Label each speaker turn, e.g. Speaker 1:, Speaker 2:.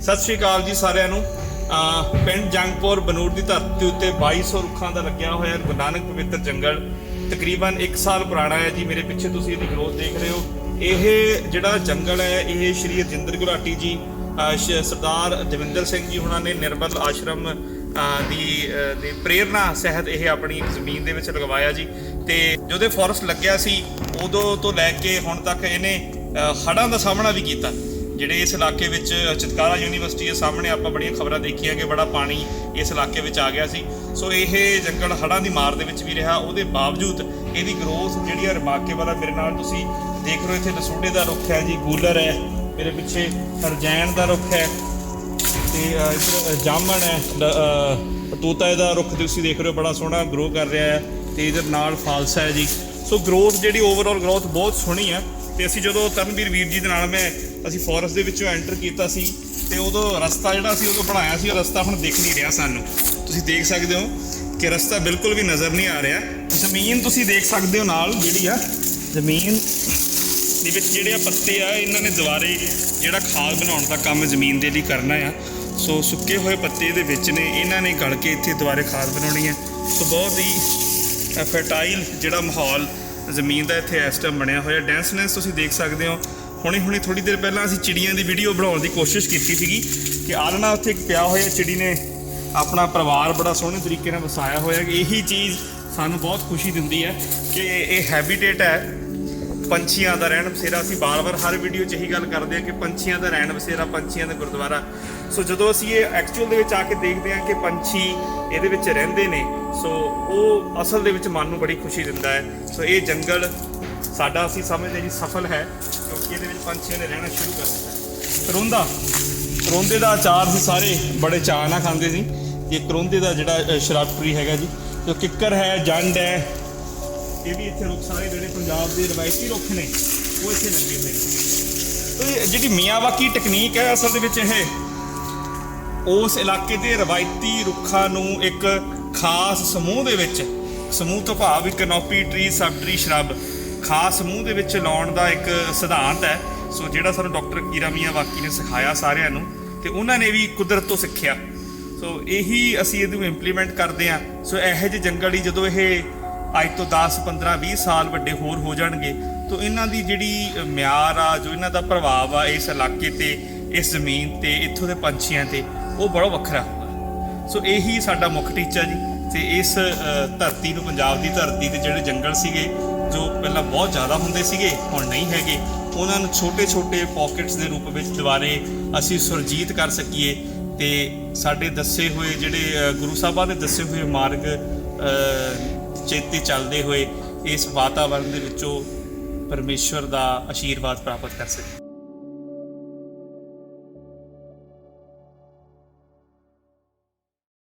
Speaker 1: ਸਤਿ ਸ਼੍ਰੀ ਅਕਾਲ ਜੀ ਸਾਰਿਆਂ ਨੂੰ। ਪਿੰਡ ਜੰਗਪੁਰ ਬਨੂੜ ਦੀ ਧਰਤੀ ਉੱਤੇ 2200 ਰੁੱਖਾਂ ਦਾ ਲੱਗਿਆ ਹੋਇਆ ਗੁਰੂ ਨਾਨਕ ਪਵਿੱਤਰ ਜੰਗਲ। ਤਕਰੀਬਨ 1 ਸਾਲ ਪੁਰਾਣਾ ਹੈ ਜੀ। ਮੇਰੇ ਪਿੱਛੇ ਤੁਸੀਂ ਇਹਦੀ ਗਰੋਥ ਦੇਖ ਰਹੇ ਹੋ। ਇਹ ਜਿਹੜਾ ਜੰਗਲ ਹੈ, ਇਹ ਸ਼੍ਰੀ ਰਜਿੰਦਰ ਗੁਲਾਟੀ ਜੀ ਸ਼- ਸਰਦਾਰ ਦਵਿੰਦਰ ਸਿੰਘ ਜੀ ਉਹਨਾਂ ਨੇ ਨਿਰਮਲ ਆਸ਼ਰਮ ਦੀ ਅਹ ਪ੍ਰੇਰਣਾ ਸਹਿਤ ਇਹ ਆਪਣੀ ਜ਼ਮੀਨ ਦੇ ਵਿੱਚ ਲਗਵਾਇਆ ਜੀ। ਤੇ ਜਦੋਂ ਇਹ ਫੋਰੈਸਟ ਲੱਗਿਆ ਸੀ, ਉਦੋਂ ਤੋਂ ਲੈ ਕੇ ਹੁਣ ਤੱਕ ਇਹਨੇ ਅਹ ਹੜ੍ਹਾਂ ਦਾ ਸਾਹਮਣਾ ਵੀ ਕੀਤਾ। ਜਿਹੜੇ ਇਸ ਇਲਾਕੇ ਵਿੱਚ ਚਿਤਕਾਰਾ ਯੂਨੀਵਰਸਿਟੀ ਦੇ ਸਾਹਮਣੇ ਆਪਾਂ ਬੜੀਆਂ ਖਬਰਾਂ ਦੇਖੀਆਂ ਕਿ ਬੜਾ ਪਾਣੀ ਇਸ ਇਲਾਕੇ ਵਿੱਚ ਆ ਗਿਆ ਸੀ। ਸੋ ਇਹ ਜੰਗਲ ਹੜ੍ਹਾਂ ਦੀ ਮਾਰ ਦੇ ਵਿੱਚ ਵੀ ਰਿਹਾ। ਉਹਦੇ ਬਾਵਜੂਦ ਇਹਦੀ ਗਰੋਥ ਜਿਹੜੀ ਆ ਰਿਮਾਰਕੇਬਲ ਆ ਮੇਰੇ ਨਾਲ ਤੁਸੀਂ ਦੇਖ ਰਹੇ ਹੋ। ਇੱਥੇ ਦਸੂਡੇ ਦਾ ਰੁੱਖ ਹੈ ਜੀ ਗੂਲਰ ਹੈ। ਮੇਰੇ ਪਿੱਛੇ ਹਰਜੈਨ ਦਾ ਰੁੱਖ ਹੈ ਤੇ ਅ, ਜਾਮਣ ਹੈ। ਤੋਤਾ ਦਾ ਰੁੱਖ ਤੁਸੀਂ ਦੇਖ ਰਹੇ ਹੋ। ਬੜਾ ਸੋਹਣਾ ਗਰੋ ਕਰ ਰਿਹਾ ਹੈ ਤੇ ਇਹਦੇ ਨਾਲ ਫਾਲਸਾ ਹੈ ਜੀ। ਸੋ ਗਰੋਥ ਜਿਹੜੀ ਓਵਰਆਲ ਗਰੋਥ ਬਹੁਤ ਸੋਹਣੀ ਹੈ। ਤੇ ਅਸੀਂ ਜਦੋਂ ਤਰਨਵੀਰ ਵੀਰ ਜੀ ਦੇ ਨਾਲ ਮੈਂ ਅਸੀਂ ਫੋਰੈਸਟ ਦੇ ਵਿੱਚੋਂ ਐਂਟਰ ਕੀਤਾ ਸੀ ਤੇ ਉਦੋਂ ਰਸਤਾ ਜਿਹੜਾ ਸੀ ਉਦੋਂ ਬਣਾਇਆ ਸੀ, ਉਹ ਰਸਤਾ ਹੁਣ ਦਿਖ ਨਹੀਂ ਰਿਹਾ ਸਾਨੂੰ। ਤੁਸੀਂ ਦੇਖ ਸਕਦੇ ਹੋ ਕਿ ਰਸਤਾ ਬਿਲਕੁਲ ਵੀ ਨਜ਼ਰ ਨਹੀਂ ਆ ਰਿਹਾ। ਜ਼ਮੀਨ ਤੁਸੀਂ ਦੇਖ ਸਕਦੇ ਹੋ ਨਾਲ ਜਿਹੜੀ ਆ, ਜ਼ਮੀਨ ਦੇ ਵਿੱਚ ਜਿਹੜੇ ਆ ਪੱਤੇ ਆ, ਇਹਨਾਂ ਨੇ ਦੁਬਾਰੇ ਜਿਹੜਾ ਖਾਦ ਬਣਾਉਣ ਦਾ ਕੰਮ ਜ਼ਮੀਨ ਦੇ ਲਈ ਕਰਨਾ ਆ। ਸੋ ਸੁੱਕੇ ਹੋਏ ਪੱਤੇ ਦੇ ਵਿੱਚ ਨੇ, ਇਹਨਾਂ ਨੇ ਗਲ ਕੇ ਇੱਥੇ ਦੁਬਾਰੇ ਖਾਦ ਬਣਾਉਣੀ ਹੈ ਸੋ ਬਹੁਤ ਹੀ ਫਰਟਾਈਲ ਜਿਹੜਾ ਮਾਹੌਲ ਜ਼ਮੀਨ ਦਾ ਇੱਥੇ ਇਸ ਟਾਈਮ ਬਣਿਆ ਹੋਇਆ। ਡੈਂਸਨੈਸ ਤੁਸੀਂ ਦੇਖ ਸਕਦੇ ਹੋ। ਹੁਣੇ ਹੁਣੇ ਥੋੜੀ ਦੇਰ ਪਹਿਲਾਂ ਅਸੀਂ ਚਿੜੀਆਂ ਦੀ ਵੀਡੀਓ ਬਣਾਉਣ ਦੀ ਕੋਸ਼ਿਸ਼ ਕੀਤੀ ਸੀਗੀ ਕਿ ਆਲਣਾ ਉੱਥੇ ਇੱਕ ਪਿਆ ਹੋਇਆ। ਚਿੜੀ ਨੇ ਆਪਣਾ ਪਰਿਵਾਰ ਬੜਾ ਸੋਹਣੇ ਤਰੀਕੇ ਨਾਲ ਵਸਾਇਆ ਹੋਇਆ। ਕਿ ਇਹੀ ਚੀਜ਼ ਸਾਨੂੰ ਬਹੁਤ ਖੁਸ਼ੀ ਦਿੰਦੀ ਹੈ ਕਿ ਇਹ ਹੈਬਿਟੇਟ ਹੈ। ਪੰਛੀਆਂ ਦਾ ਰਹਿਣ ਬਸੇਰਾ। ਅਸੀਂ ਬਾਰ-ਬਾਰ ਹਰ ਵੀਡੀਓ 'ਚ ਇਹੀ ਗੱਲ ਕਰਦੇ ਹਾਂ ਕਿ ਪੰਛੀਆਂ ਦਾ ਰਹਿਣ ਬਸੇਰਾ ਪੰਛੀਆਂ ਦਾ ਗੁਰਦੁਆਰਾ। ਸੋ ਜਦੋਂ ਅਸੀਂ ਇਹ ਐਕਚੁਅਲ ਦੇ ਵਿੱਚ ਆ ਕੇ ਦੇਖਦੇ ਹਾਂ ਕਿ ਪੰਛੀ ਇਹਦੇ ਵਿੱਚ ਰਹਿੰਦੇ ਨੇ ਸੋ ਉਹ ਅਸਲ ਦੇ ਵਿੱਚ ਮਨ ਨੂੰ ਬੜੀ ਖੁਸ਼ੀ ਦਿੰਦਾ ਹੈ। ਸੋ ਇਹ ਜੰਗਲ ਸਾਡਾ ਅਸੀਂ ਸਮਝਦੇ ਜੀ ਸਫਲ ਹੈ ਕਿਉਂਕਿ ਇਹਦੇ ਵਿੱਚ ਪੰਛੀਆਂ ਨੇ ਰਹਿਣਾ ਸ਼ੁਰੂ ਕਰ ਦਿੱਤਾ। ਕਰੋਂਦਾ। ਕਰੋਂਦੇ ਦਾ ਅਚਾਰ ਸੀ ਸਾਰੇ ਬੜੇ ਚਾਅ ਨਾਲ ਖਾਂਦੇ ਸੀ ਇਹ ਕਰੋਂਦੇ ਦਾ ਜਿਹੜਾ ਅ, ਸ਼ਰਾਬ ਟਰੀ ਹੈਗਾ ਜੀ ਜੋ ਕਿੱਕਰ ਹੈ ਜੰਡ ਹੈ ਇਹ ਵੀ ਇੱਥੇ ਰੁੱਖ ਸਾਰੇ ਜਿਹੜੇ ਪੰਜਾਬ ਦੇ ਰਵਾਇਤੀ ਰੁੱਖ ਨੇ, ਉਹ ਇੱਥੇ ਲੱਗੇ ਹੋਏ ਨੇ। ਤੋ ਇਹ ਜਿਹੜੀ ਮਿਆਵਾਕੀ ਟੈਕਨੀਕ ਹੈ ਅਸਲ ਦੇ ਵਿੱਚ ਇਹ, ਉਸ ਇਲਾਕੇ ਦੇ ਰਵਾਇਤੀ ਰੁੱਖਾਂ ਨੂੰ ਇੱਕ ਖਾਸ ਸਮੂਹ ਦੇ ਵਿੱਚ, ਸਮੂਹ ਤੋਂ ਭਾਵ ਇੱਕ canopy tree sub tree shrub ਖਾਸ ਸਮੂਹ ਦੇ ਵਿੱਚ ਲਾਉਣ ਦਾ ਇੱਕ ਸਿਧਾਂਤ ਹੈ। ਸੋ ਜਿਹੜਾ ਸਾਨੂੰ ਡਾਕਟਰ ਕੀਰਾ ਮੀਆਂ ਮਿਆਵਾਕੀ ਨੇ ਸਿਖਾਇਆ ਸਾਰਿਆਂ ਨੂੰ, ਤੇ ਉਹਨਾਂ ਨੇ ਵੀ ਕੁਦਰਤ ਤੋਂ ਸਿੱਖਿਆ। ਸੋ ਇਹੀ ਅਸੀਂ ਇਹਨੂੰ ਇੰਪਲੀਮੈਂਟ ਕਰਦੇ ਆ ਸੋ ਇਹੋ ਜਿਹੇ ਜੰਗਲ ਹੀ ਜਦੋਂ ਇਹ ਅੱਜ ਤੋਂ 10 15 20 ਸਾਲ ਵੱਡੇ ਹੋਰ ਹੋ ਜਾਣਗੇ, ਤਾਂ ਇਹਨਾਂ ਦੀ ਜਿਹੜੀ ਮਿਆਰ ਆ, ਜੋ ਇਹਨਾਂ ਦਾ ਪ੍ਰਭਾਵ ਆ ਇਸ ਇਲਾਕੇ ਤੇ, ਇਸ ਜ਼ਮੀਨ ਤੇ, ਇੱਥੋਂ ਦੇ ਪੰਛੀਆਂ ਤੇ, ਉਹ ਬੜਾ ਵੱਖਰਾ ਹੋਊਗਾ ਸੋ ਇਹੀ ਸਾਡਾ ਮੁੱਖ ਟੀਚਾ ਜੀ, ਤੇ ਇਸ ਧਰਤੀ ਨੂੰ, ਪੰਜਾਬ ਦੀ ਧਰਤੀ ਤੇ ਜਿਹੜੇ ਜੰਗਲ ਸੀਗੇ, ਜੋ ਪਹਿਲਾਂ ਬਹੁਤ ਜ਼ਿਆਦਾ ਹੁੰਦੇ ਸੀਗੇ, ਹੁਣ ਨਹੀਂ ਹੈਗੇ, ਉਹਨਾਂ ਨੂੰ ਛੋਟੇ-ਛੋਟੇ ਪਾਕਟਸ ਦੇ ਰੂਪ ਵਿੱਚ ਦੁਬਾਰੇ ਅਸੀਂ ਸੁਰਜੀਤ ਕਰ ਸਕੀਏ, ਤੇ ਸਾਡੇ ਦੱਸੇ ਹੋਏ ਜਿਹੜੇ ਗੁਰੂ ਸਾਹਿਬਾਂ ਨੇ ਦੱਸੇ ਹੋਏ ਮਾਰਗ ਚੇਤੇ ਚੱਲਦੇ ਹੋਏ ਇਸ ਵਾਤਾਵਰਣ ਦੇ ਵਿੱਚੋਂ ਪਰਮੇਸ਼ਵਰ ਦਾ ਆਸ਼ੀਰਵਾਦ ਪ੍ਰਾਪਤ ਕਰ ਸਕੀਏ